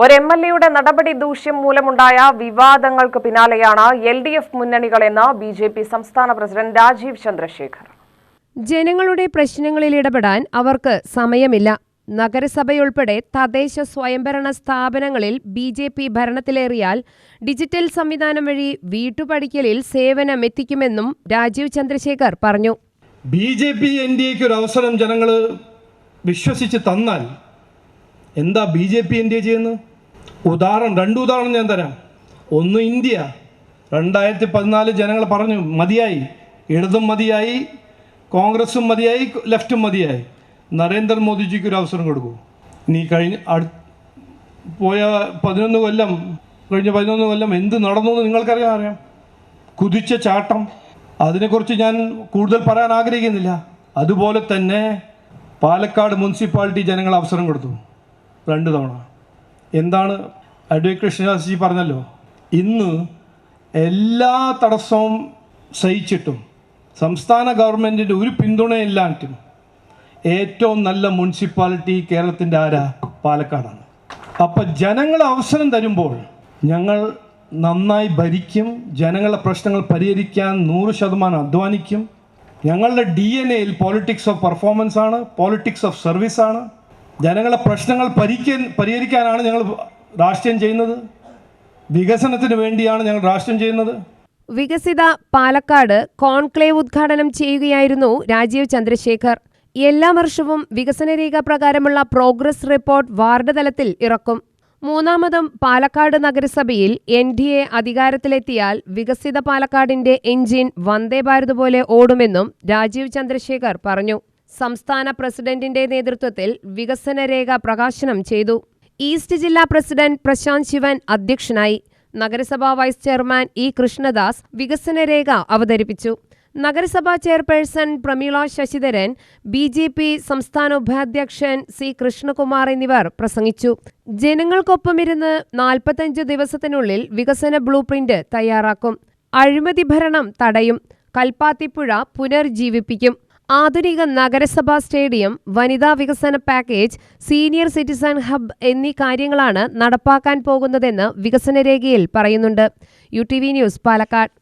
ഒരു M L എയുടെ നടപടി ദൂഷ്യം മൂലമുണ്ടായ വിവാദങ്ങൾക്ക് പിന്നാലെയാണ് എൽ ഡി എഫ് മുന്നണികളെന്ന് ബി ജെ പി സംസ്ഥാന പ്രസിഡന്റ് രാജീവ് ചന്ദ്രശേഖർ ജനങ്ങളുടെ പ്രശ്നങ്ങളിൽ ഇടപെടാൻ അവർക്ക് സമയമില്ല. നഗരസഭയുൾപ്പെടെ തദ്ദേശ സ്വയംഭരണ സ്ഥാപനങ്ങളിൽ ബി ജെ പി ഭരണത്തിലേറിയാൽ ഡിജിറ്റൽ സംവിധാനം വഴി വീട്ടുപടിക്കലിൽ സേവനം എത്തിക്കുമെന്നും രാജീവ് ചന്ദ്രശേഖർ പറഞ്ഞു. B J P N D എക്ക് ഒരു അവസരം ജനങ്ങൾ വിശ്വസിച്ച് തന്നാൽ എന്താ ബി ജെ പി ഇന്ത്യ ചെയ്യുന്നത്? ഉദാഹരണം രണ്ട് ഉദാഹരണം ഞാൻ തരാം. ഒന്ന് ഇന്ത്യ. രണ്ടായിരത്തി പതിനാല് ജനങ്ങൾ പറഞ്ഞു മതിയായി. ഇടതും മതിയായി കോൺഗ്രസും മതിയായി ലെഫ്റ്റും മതിയായി. നരേന്ദ്രമോദിജിക്ക് ഒരു അവസരം കൊടുക്കൂ. നീ കഴിഞ്ഞ അടു പോയ പതിനൊന്ന് കൊല്ലം കഴിഞ്ഞ പതിനൊന്ന് കൊല്ലം എന്ത് നടന്നു എന്ന് നിങ്ങൾക്കറിയാൻ അറിയാം കുതിച്ച ചാട്ടം. അതിനെക്കുറിച്ച് ഞാൻ കൂടുതൽ പറയാൻ ആഗ്രഹിക്കുന്നില്ല. അതുപോലെ തന്നെ പാലക്കാട് മുനിസിപ്പാലിറ്റി ജനങ്ങൾ അവസരം കൊടുത്തു. രണ്ട് തവണ. എന്താണ് അഡ്വക്കേറ്റ് കൃഷ്ണദാസ് ജി പറഞ്ഞല്ലോ? ഇന്ന് എല്ലാ തടസ്സവും സഹിച്ചിട്ടും സംസ്ഥാന ഗവൺമെന്റിന്റെ ഒരു പിന്തുണയില്ലാണ്ടും ഏറ്റവും നല്ല മുനിസിപ്പാലിറ്റി കേരളത്തിന്റെ ആരാ? പാലക്കാടാണ്. അപ്പം ജനങ്ങൾ അവസരം തരുമ്പോൾ ഞങ്ങൾ നന്നായി ഭരിക്കും ജനങ്ങളുടെ പ്രശ്നങ്ങൾ പരിഹരിക്കാൻ നൂറ് ശതമാനം അധ്വാനിക്കും. ഞങ്ങളുടെ ഡി എൻ എയിൽ പോളിറ്റിക്സ് ഓഫ് പെർഫോമൻസ് ആണ് പോളിറ്റിക്സ് ഓഫ് സർവീസ് ആണ്. ജനങ്ങളുടെ പ്രശ്നങ്ങൾ പരിക്കാൻ പരിഹരിക്കാനാണ് ഞങ്ങൾ രാഷ്ട്രീയം ചെയ്യുന്നത്. വികസനത്തിന് വേണ്ടിയാണ് ഞങ്ങൾ രാഷ്ട്രീയം ചെയ്യുന്നത്. വികസിത പാലക്കാട് കോൺക്ലേവ് ഉദ്ഘാടനം ചെയ്യുകയായിരുന്നു രാജീവ് ചന്ദ്രശേഖർ. എല്ലാ വർഷവും വികസനരേഖ പ്രകാരമുള്ള പ്രോഗ്രസ് റിപ്പോർട്ട് വാർഡ് തലത്തിൽ ഇറക്കും. മൂന്നാമതും പാലക്കാട് നഗരസഭയിൽ എൻ ഡി എ അധികാരത്തിലെത്തിയാൽ വികസിത പാലക്കാടിന്റെ എഞ്ചിൻ വന്ദേ ഭാരത് പോലെ ഓടുമെന്നും രാജീവ് ചന്ദ്രശേഖർ പറഞ്ഞു. സംസ്ഥാന പ്രസിഡന്റിന്റെ നേതൃത്വത്തിൽ വികസനരേഖ പ്രകാശനം ചെയ്തു. ഈസ്റ്റ് ജില്ലാ പ്രസിഡന്റ് പ്രശാന്ത് ശിവൻ അധ്യക്ഷനായി നഗരസഭാ വൈസ് ചെയർമാൻ ഇ കൃഷ്ണദാസ് വികസനരേഖ അവതരിപ്പിച്ചു. നഗരസഭാ chairperson Prameela Sasidharan B J P സംസ്ഥാന ഉപാധ്യക്ഷൻ സി കൃഷ്ണകുമാർ എന്നിവർ പ്രസംഗിച്ചു. ജനങ്ങൾക്കൊപ്പമിരുന്ന് നാൽപ്പത്തഞ്ച് ദിവസത്തിനുള്ളിൽ വികസന ബ്ലൂ പ്രിന്റ് തയ്യാറാക്കും. അഴിമതി ഭരണം തടയും. കൽപ്പാത്തിപ്പുഴ പുനർജീവിപ്പിക്കും. ആധുനിക നഗരസഭാ സ്റ്റേഡിയം വനിതാ വികസന പാക്കേജ് സീനിയർ സിറ്റിസൺ ഹബ് എന്നീ കാര്യങ്ങളാണ് നടപ്പാക്കാൻ പോകുന്നതെന്ന് വികസനരേഖയിൽ പറയുന്നുണ്ട്. U T V news Palakkad.